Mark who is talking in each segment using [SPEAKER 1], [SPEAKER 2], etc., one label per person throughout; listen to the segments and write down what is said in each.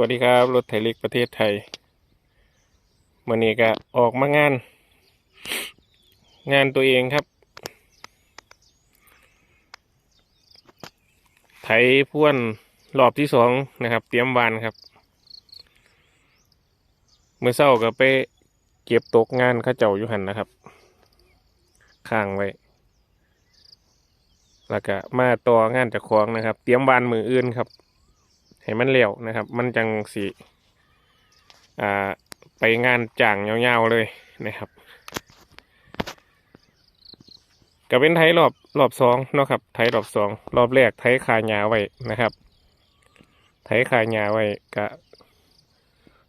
[SPEAKER 1] วัสดีครับ รถไถเล็กประเทศไทยวันนี้ก็ออกมางาน งานตัวเองครับ ไถพ่วนรอบที่สองนะครับ เตรียมวานครับ เมื่อเช้าก็ไปเก็บตกงานข้าเจ้าอยู่หันนะครับข้างไว้ แล้วก็มาต่องานจากของนะครับ เตรียมวานมืออื่นครับ ให้มันเร็วนะครับ มันจังสีอ่าไปงานจ่างยาวๆเลยนะครับก็เป็นไทยรอบรอบสองเนาะครับ ไทยรอบสองรอบแรกไทยขายาไว้นะครับ ไทยขายาไว้กะ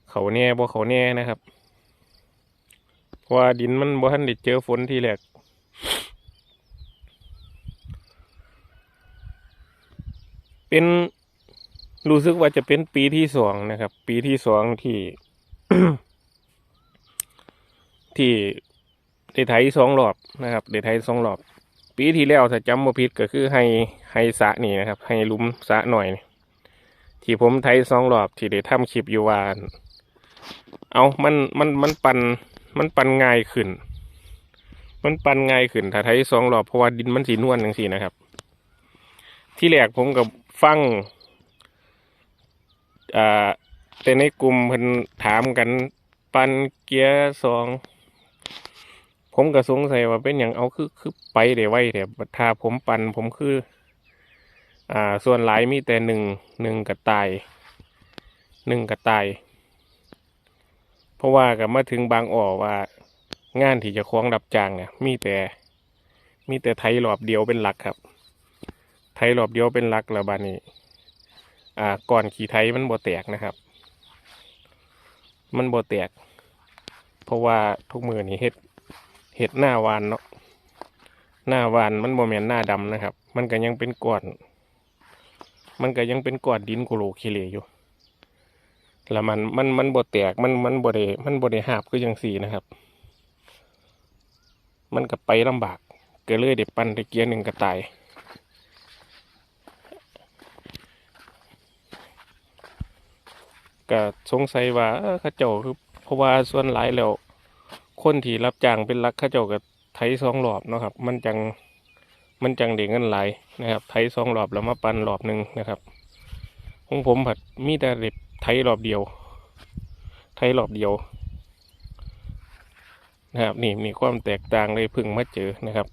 [SPEAKER 1] เขาแน่บ่เขาแน่นะครับเพราะว่าดินมันบ่ทันได้เจอฝนทีแรกเป็น รู้สึกว่าจะเป็นปีที่สองนะครับ ปีที่สองที่ ที่ได้ไทยสองรอบนะครับได้ไทยสองรอบ ปีที่แล้วถ้าจำบ่ผิดก็คือให้ให้สะนี่นะครับ ให้ลุมสะหน่อย ที่ผมไทยสองรอบที่ได้ทำคลิปอยู่ว่าเอามันมันมันปันมันปันง่ายขึ้น มันปันง่ายขึ้น ถ้าไทยสองรอบเพราะว่าดินมันสีนวลจังซี่นะครับ ที่แรกผมกับฟัง อ่าแต่ในกลุ่มเพิ่นถามกันปันเกียร์สองผมก็สงสัยว่าเป็นอย่างเอาคือคือไปได้ไวแต่ถ้าผมปันผมคือ อ่า ส่วนหลายมีแต่หนึ่งหนึ่งกระต่ายหนึ่งกระต่าย เพราะว่ากับมาถึงบางอ่อว่างานที่จะคล้องรับจ้างเนี่ยมีแต่ มีแต่ไทยรอบเดียวเป็นหลักครับ ไทยรอบเดียวเป็นหลักแล้วบานี้ อ่าก่อนขี่ไทยมันบ่แตกนะครับ มันบ่แตก เพราะว่าทุกมือนี่เฮ็ดเฮ็ดหน้าวานเนาะหน้าวานมันบ่แม่นหน้าดำนะครับ มันก็ยังเป็นก้อน มันก็ยังเป็นก้อนดินโกโลเคเลอยู่แล้วมันมันมันบ่แตกมันมันบ่ได้มันบ่ได้หาบคือจังสี่นะครับ มันก็ไปลำบากก็เลยได้ปั่นตะเกียร์หนึ่งกระต่าย ก็สงสัยว่าเอ้าเจ้าคือเพราะว่าส่วนหลายแล้ว คนที่รับจ้างเป็นหลักเขาเจ้าก็ไถสองรอบเนาะครับ มันจังมันจังเด้เงินหลายนะครับ ไถสองรอบแล้วมาปั่นรอบหนึ่งนะครับของผมผัดมีแต่เด็บไถรอบเดียว ไถรอบเดียวนะครับนี่มีความแตกต่างเลยพึ่งมาเจอนะครับ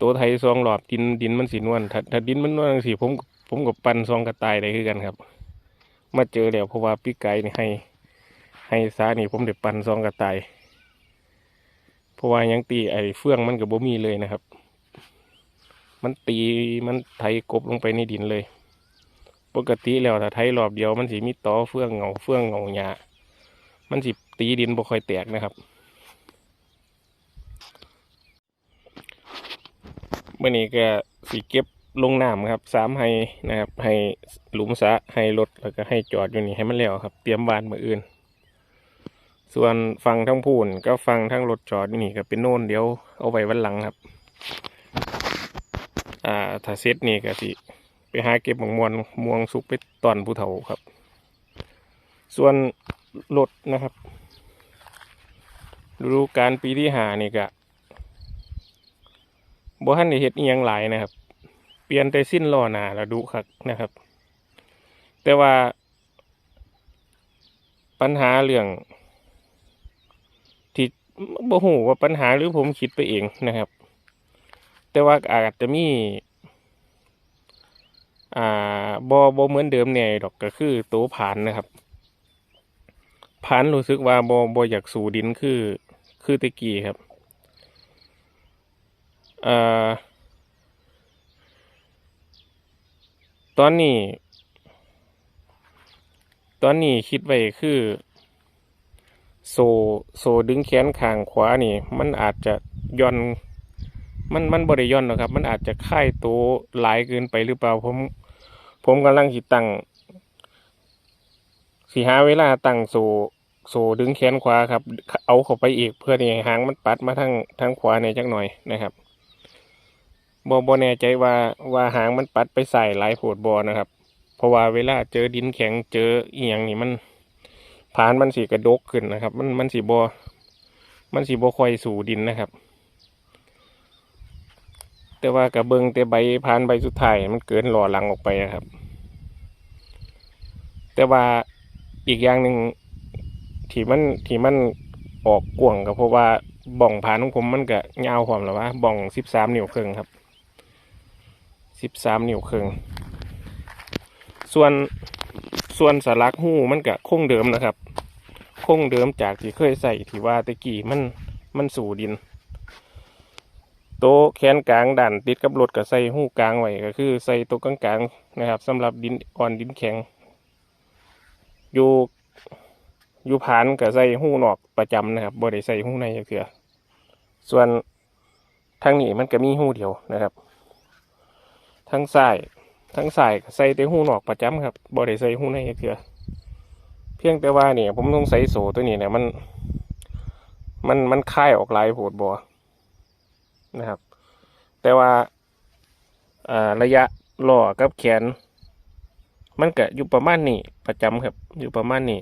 [SPEAKER 1] ตัวไถสองรอบดินดินมันสีนวลถ้าดินมันนวลสีผมผมกับปันสองกระต่ายได้คือกันครับ มาเจอแล้วเพราะว่าพี่ไก่นี่ให้ ให้สานี่ผมเด็ดปันซองกระต่ายเพราะว่ายังตีไอ้เฟื่องมันกับบ่มีเลยนะครับ มันตีมันไถกบลงไปในดินเลย ปกติแล้วถ้าไถรอบเดียวมันสิมีต่อเฟื่องเงาเฟื่องเงาหญ้ามันสิตีดินบ่ค่อยแตกนะครับเมื่อนี้ก็สิเก็บ ลงน้ำครับสามให้นะครับให้หลุมสะให้รถแล้วก็ให้จอดอยู่นี่ให้มันแล้วครับ เตรียมบานมืออื่น ส่วนฟังทั้งพูนก็ฟังทั้งรถจอดอยู่นี่ก็เป็นโน่นเดี๋ยวเอาไว้วันหลังครับ อ่าถ้าเซตนี่ก็สิไปหาเก็บหมองมวนม่วงสุกไปตอนผู้เฒ่าครับ ส่วนรถนะครับฤดูการปีที่หานี่ก็บ่ทันได้เฮ็ดอียงหลายนะครับ ปลี่ยนแต่สิ้นล้อหนาแล้วดุคักนะครับ แต่ว่า ปัญหาเรื่องที่บ่ฮู้ว่าปัญหาหรือผมคิดไปเองนะครับ แต่ว่าอาจจะมี อ่าบ่บ่เหมือนเดิมแน่ดอกก็คือตัวผานนะครับผานรู้สึกว่าบ่บ่อยากสู่ดินคือ คือตะกี้ครับอ่า ตอนนี้ ตอนนี้คิดไว้คือ โซโซดึงแขนข้างขวานี่ มันอาจจะย่อน มันมันบริย่อนหรอกครับ มันอาจจะค่ายตัวหลายเกินไปหรือเปล่า ผม ผมกำลังคิดตั้งสีหาเวลาตั้งโซโซดึงแขนขวาครับ เอาเข้าไปอีกเพื่อที่ให้หางมันปัดมาทางทางขวาในจักหน่อยนะครับ บอบแน่ใจว่าว่าหางมันปัดไปใส่หลายโผดบอนะครับ เพราะว่าเวลาเจอดินแข็งเจอเอียงนี่มันผานมันสีกระดกขึ้นนะครับ มันมันสีบอมันสีบอคอยสู่ดินนะครับ แต่ว่ากระเบิงแต่ใบผานใบสุดท้ายมันเกินหล่อหลังออกไปอะครับ แต่ว่าอีกอย่างหนึ่งที่มันที่มันออกกว่างก็เพราะว่าบ่องผานของผมมันก็ยาวความหรือว่าบ่องสิบสามนิ้วครึ่งครับ สิบสามนิ้วครึ่งส่วนส่วนสลักหูมันก็คงเดิมนะครับ คงเดิมจากที่เคยใส่ที่ว่าตะกี้มันมันสู่ดิน โต๊ะแขนกลางดันติดกับรถก็ใส่หูกลางไว้ก็คือใส่โต๊ะกลางๆนะครับสำหรับดินอ่อนดินแข็ง อยู่อยู่ผานก็ใส่หูนอกประจำนะครับบ่ได้ใส่หูในเถื่อส่วนทางนี้มันก็มีหูเดียวนะครับ ทางซ้ายทางซ้ายก็ใส่แต่หูนอกประจำครับบ่ได้ใส่หูในเถื่อเพียงแต่ว่าเนี่ย ผมต้องใส่โซตัวนี้เนี่ยมัน มันมันคายออกลายโผดบ่นะครับ แต่ว่าระยะล้อกับแขน มันก็อยู่ประมาณนี้ประจำครับ อยู่ประมาณนี้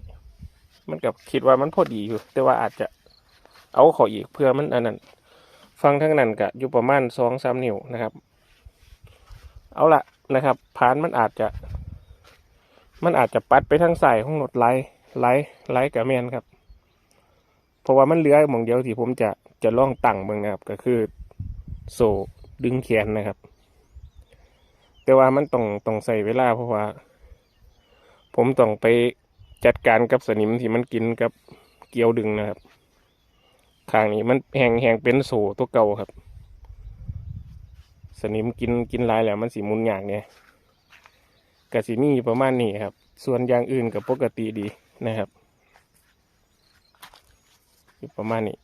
[SPEAKER 1] มันกับคิดว่ามันพอดีอยู่ แต่ว่าอาจจะเอาขออีกเพื่อมันอันนั้น ฟังทั้งนั้นก็อยู่ประมาณสองสามนิ้วนะครับ เอาละนะครับพานมันอาจจะ มันอาจจะปัดไปทางใสายของรถไล่ไล่ไล่กับแมนครับ เพราะว่ามันเหลือหมองเดียวที่ผมจะจะล่องตั้งเมืองนะครับ ก็คือโซ่ดึงแขนนะครับ แต่ว่ามันต้องต้องใส่เวลาเพราะว่า ผมต้องไปจัดการกับสนิมที่มันกินกับเกลียวดึงนะครับข้างนี้มันแหงแหงเป็นโซ่ตัวเก่าครับ สนิมกินกินลายแล้วมันสีมุนยากเนี่ยกะสีมี่ประมาณนี้ครับ ส่วนอย่างอื่นกับปกติดีนะครับ ประมาณนี้